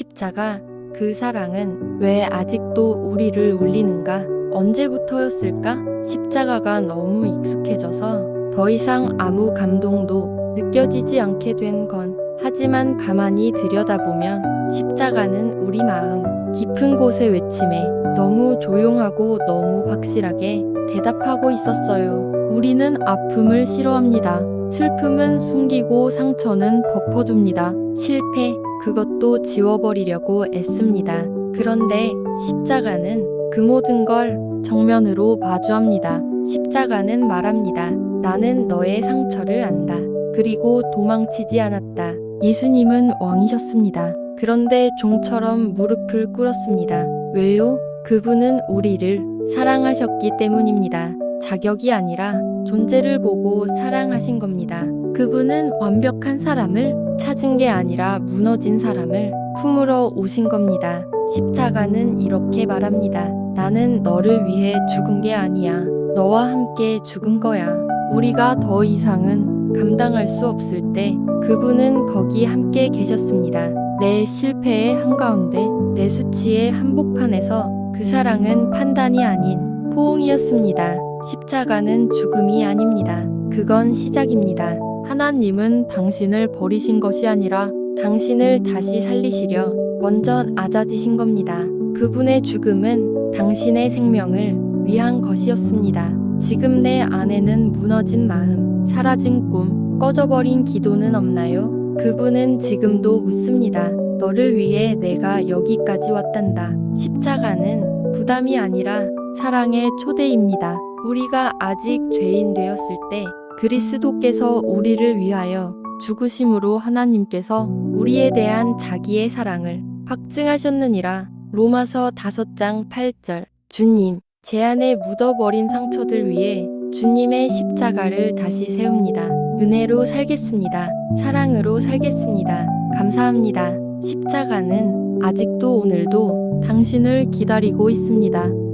십자가, 그 사랑은 왜 아직도 우리를 울리는가? 언제부터였을까? 십자가가 너무 익숙해져서 더 이상 아무 감동도 느껴지지 않게 된 건. 하지만 가만히 들여다보면 십자가는 우리 마음 깊은 곳의 외침에 너무 조용하고 너무 확실하게 대답하고 있었어요. 우리는 아픔을 싫어합니다. 슬픔은 숨기고 상처는 덮어줍니다. 실패, 그것도 지워버리려고 애씁니다. 그런데 십자가는 그 모든 걸 정면으로 마주합니다. 십자가는 말합니다. 나는 너의 상처를 안다. 그리고 도망치지 않았다. 예수님은 왕이셨습니다. 그런데 종처럼 무릎을 꿇었습니다. 왜요? 그분은 우리를 사랑하셨기 때문입니다. 자격이 아니라 존재를 보고 사랑하신 겁니다. 그분은 완벽한 사람을 찾은 게 아니라 무너진 사람을 품으러 오신 겁니다. 십자가는 이렇게 말합니다. 나는 너를 위해 죽은 게 아니야. 너와 함께 죽은 거야. 우리가 더 이상은 감당할 수 없을 때 그분은 거기 함께 계셨습니다. 내 실패의 한가운데 내 수치의 한복판에서 그 사랑은 판단이 아닌 포옹이었습니다. 십자가는 죽음이 아닙니다. 그건 시작입니다. 하나님은 당신을 버리신 것이 아니라 당신을 다시 살리시려 먼저 낮아지신 겁니다. 그분의 죽음은 당신의 생명을 위한 것이었습니다. 지금 내 안에는 무너진 마음, 사라진 꿈, 꺼져버린 기도는 없나요? 그분은 지금도 묻습니다. 너를 위해 내가 여기까지 왔단다. 십자가는 부담이 아니라 사랑의 초대입니다. 우리가 아직 죄인 되었을 때 그리스도께서 우리를 위하여 죽으심으로 하나님께서 우리에 대한 자기의 사랑을 확증하셨느니라. 로마서 5장 8절. 주님, 제 안에 묻어버린 상처들 위해 주님의 십자가를 다시 세웁니다. 은혜로 살겠습니다. 사랑으로 살겠습니다. 감사합니다. 십자가는 아직도 오늘도 당신을 기다리고 있습니다.